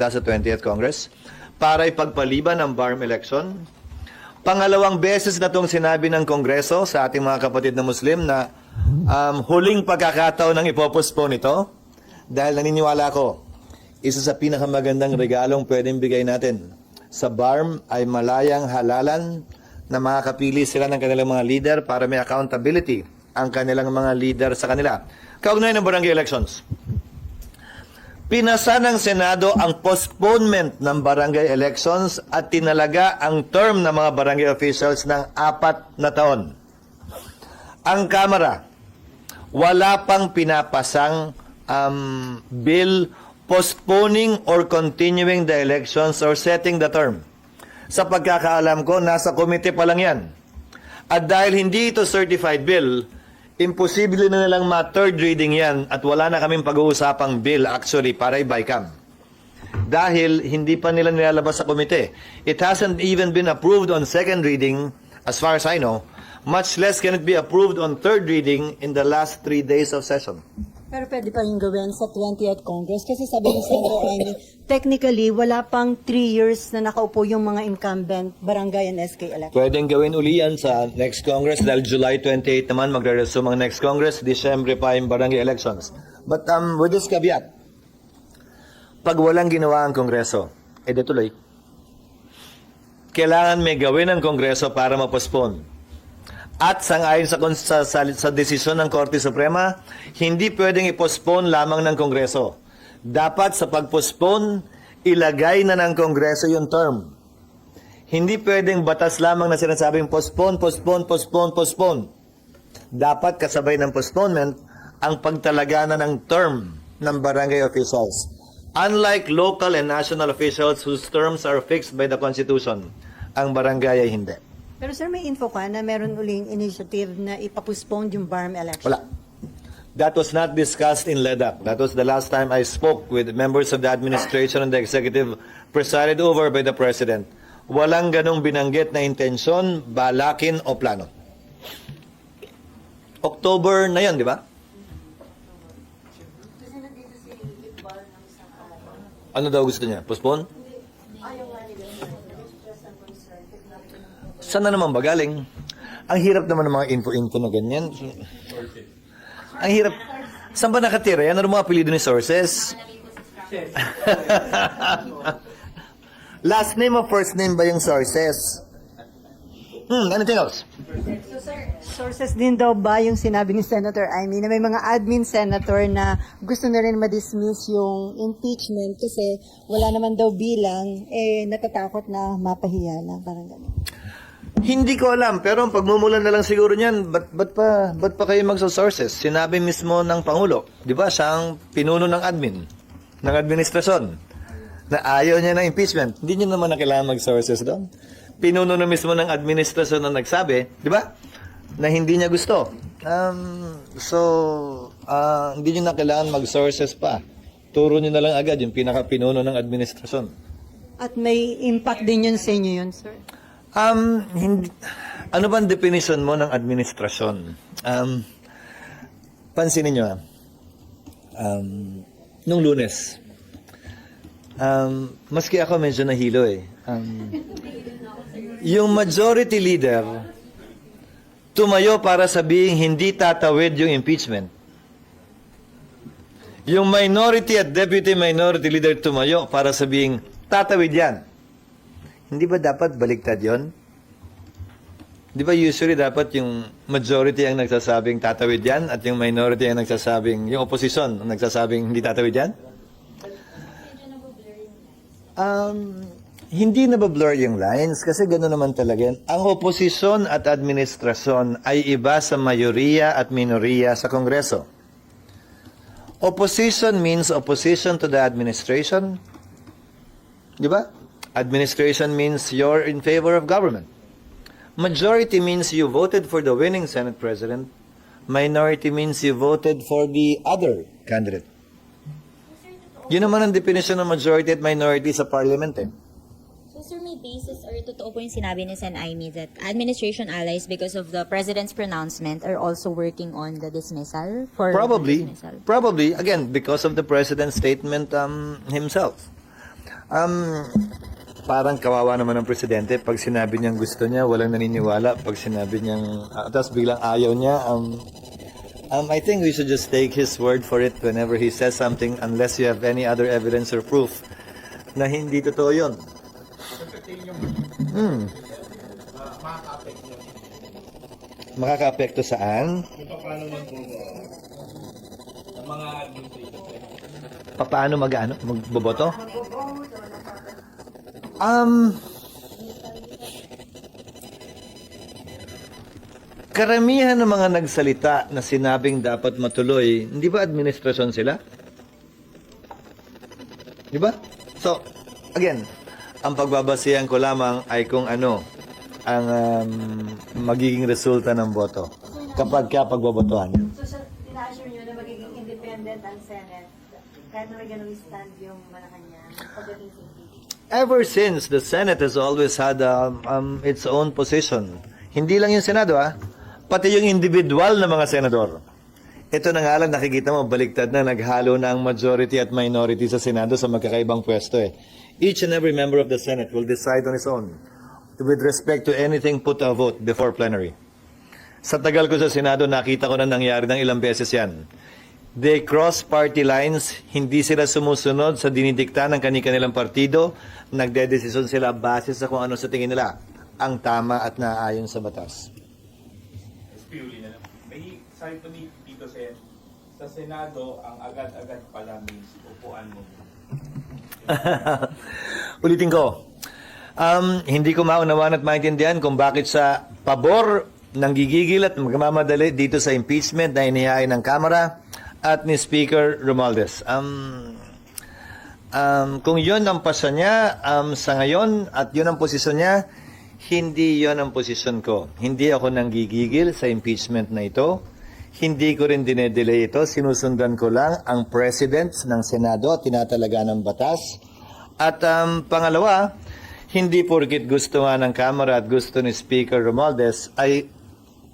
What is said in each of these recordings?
proyekta sa 20th Congress para ipagpaliban ang BARM election. Pangalawang beses na itong sinabi ng Kongreso sa ating mga kapatid na Muslim na um, huling pagkakataon ng ipopostpone ito dahil naniniwala ko, isa sa pinakamagandang regalong pwedeng bigay natin sa BARM ay malayang halalan na makakapili sila ng kanilang mga leader para may accountability ang kanilang mga leader sa kanila. Kaugnay ng barangay elections. Pinasa ng Senado ang postponement ng barangay elections at tinalaga ang term ng mga barangay officials ng apat na taon. Ang Kamara, wala pang pinapasang um, bill postponing or continuing the elections or setting the term. Sa pagkakaalam ko, nasa komite pa lang yan. At dahil hindi ito certified bill, imposible na nilang ma-third reading yan at wala na kaming pag-uusapang bill actually para i-bycam. Dahil hindi pa nila nilalabas sa komite. It hasn't even been approved on second reading, as far as I know, much less can it be approved on third reading in the last three days of session. Pero pwede pa rin gawin sa 20th Congress kasi sabi ni Senator Amy, technically, wala pang 3 years na nakaupo yung mga incumbent barangay and SK elections. Pwedeng gawin uli yan sa next Congress dahil July 28 naman magre-resume ang next Congress, Disyembre pa yung barangay elections. But um, with this caveat, pag walang ginawa ang Kongreso, eh tuloy. Kailangan may gawin ang Kongreso para ma-postpone. At sangayon sa, sa, sa, sa desisyon ng Korte Suprema, hindi pwedeng i-postpone lamang ng Kongreso. Dapat sa pag-postpone, ilagay na ng Kongreso yung term. Hindi pwedeng batas lamang na sinasabing postpone, postpone, postpone, postpone. Dapat kasabay ng postponement ang pagtalaga na ng term ng barangay officials. Unlike local and national officials whose terms are fixed by the Constitution, ang barangay ay hindi. Pero sir, may info ka na meron uling initiative na ipapostpone yung BARM election. Wala. That was not discussed in LEDAP. That was the last time I spoke with members of the administration and the executive presided over by the President. Walang ganong binanggit na intensyon, balakin o plano. October na yon, di ba? Ano daw gusto niya? Postpone? Saan na naman ba galing? Ang hirap naman ng mga info-info na ganyan. Ang hirap. Saan ba nakatira yan? Ano mga apelido ni sources? Last name o first name ba yung sources? Hmm, anything else? Sources din daw ba yung sinabi ni Senator Amy na may mga admin senator na gusto na rin ma-dismiss yung impeachment kasi wala naman daw bilang, eh natatakot na mapahiya na, parang gano'n. Hindi ko alam, pero ang pagmumulan na lang siguro niyan, ba't, ba't pa, ba't pa kayo magsa-sources? Sinabi mismo ng Pangulo, di ba, siya ang pinuno ng admin, ng administrasyon, na ayaw niya ng impeachment. Hindi niya naman na kailangan mag-sources doon. Pinuno na mismo ng administrasyon na nagsabi, di ba, na hindi niya gusto. Um, so, ah, hindi niyo na kailangan mag-sources pa. Turo niyo na lang agad yung pinaka-pinuno ng administrasyon. At may impact din yun sa inyo yun, sir? Um, hindi, ano ba definition mo ng administrasyon? Um, pansinin nyo, ah. um, nung lunes, um, maski ako medyo nahilo eh. Um, yung majority leader, tumayo para sabihin hindi tatawid yung impeachment. Yung minority at deputy minority leader tumayo para sabihin tatawid yan. Hindi ba dapat baliktad yon? Di ba usually dapat yung majority ang nagsasabing tatawid yan at yung minority ang nagsasabing, yung opposition ang nagsasabing hindi tatawid yan? Um, hindi na blur yung lines kasi gano'n naman talaga yan. Ang oposisyon at administrasyon ay iba sa mayoriya at minoriya sa Kongreso. Opposition means opposition to the administration. Di ba? Administration means you're in favor of government. Majority means you voted for the winning Senate President. Minority means you voted for the other candidate. Yun naman ang definition ng majority at minority sa parliament eh. So sir, may basis or totoo po yung sinabi ni Sen. Aimee that administration allies because of the President's pronouncement are also working on the dismissal? For Probably, the dismissal? probably, again, because of the President's statement um, himself. Um, parang kawawa naman ng presidente pag sinabi niyang gusto niya, walang naniniwala. Pag sinabi niyang, uh, tapos biglang ayaw niya, um, um, I think we should just take his word for it whenever he says something unless you have any other evidence or proof na hindi totoo yun. Hmm. Makaka-apekto saan? Pa- Paano mag ano, magboboto? Um, karamihan ng mga nagsalita na sinabing dapat matuloy, hindi ba administrasyon sila? Di ba? So, again, ang pagbabasehan ko lamang ay kung ano ang um, magiging resulta ng boto kapag kaya pagbobotohan. So, siya, ina-assure nyo na magiging independent ang Senate kahit na may ganun stand yung Malacanang pagdating. Ever since, the Senate has always had um, um, its own position. Hindi lang yung Senado, ah. Pati yung individual na mga senador. Ito na nga lang, nakikita mo, baliktad na, naghalo na ang majority at minority sa Senado sa magkakaibang pwesto eh. Each and every member of the Senate will decide on his own with respect to anything put a vote before plenary. Sa tagal ko sa Senado, nakita ko na nangyari ng ilang beses yan. They cross party lines, hindi sila sumusunod sa dinidikta ng kanilang partido, nagdedesisyon sila base sa kung ano sa tingin nila ang tama at naayon sa batas. Piuli na lang. May sabi po ni Tito Sen, sa Senado, ang agad-agad pala means upuan mo. Ulitin ko, um, hindi ko maunawan at maintindihan kung bakit sa pabor ng gigigil at magmamadali dito sa impeachment na inihain ng Kamara at ni Speaker Romualdez. Um, um, kung yun ang pasa niya um, sa ngayon at yun ang posisyon niya, hindi yun ang posisyon ko. Hindi ako nang gigigil sa impeachment na ito. Hindi ko rin dinedelay ito. Sinusundan ko lang ang president ng Senado at tinatalaga ng batas. At um, pangalawa, hindi porkit gusto nga ng Kamara at gusto ni Speaker Romualdez ay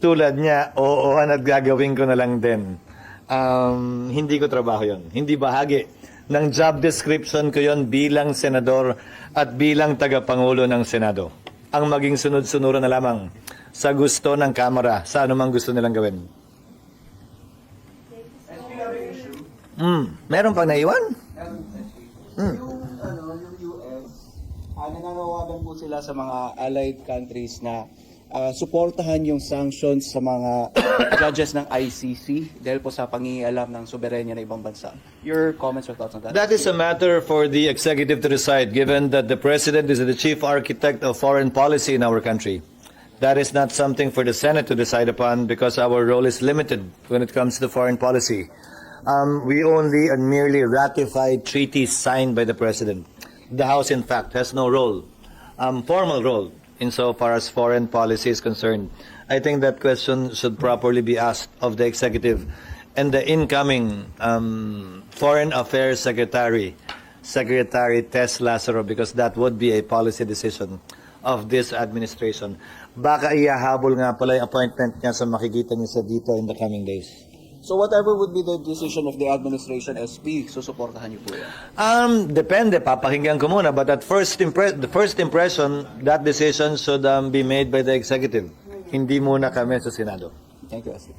tulad niya, oo, at gagawin ko na lang din. Um, hindi ko trabaho yon. Hindi bahagi ng job description ko yon bilang senador at bilang tagapangulo ng Senado. Ang maging sunod-sunuran na lamang sa gusto ng Kamara, sa anumang gusto nilang gawin. Hmm, meron pang naiwan? Yung, ano, yung US, ah, nananawagan po sila sa mga allied countries na ah, suportahan yung sanctions sa mga judges ng ICC dahil po sa pangingialam ng soberenya ng ibang bansa. Your comments or thoughts on that? That is a matter for the executive to decide, given that the president is the chief architect of foreign policy in our country. That is not something for the Senate to decide upon because our role is limited when it comes to foreign policy. Um, we only and merely ratify treaties signed by the president. The House, in fact, has no role, um, formal role, insofar as foreign policy is concerned. I think that question should properly be asked of the executive and the incoming um, Foreign Affairs Secretary, Secretary Tess Lazaro, because that would be a policy decision of this administration. Baka iyahabol nga pala yung appointment niya sa makikita niyo sa dito in the coming days. So whatever would be the decision of the administration SP, susuportahan niyo po yan. Um, depende, papakinggan ko muna. But at first impre- the first impression, that decision should um, be made by the executive. Hindi muna kami sa Senado. Thank you, SP.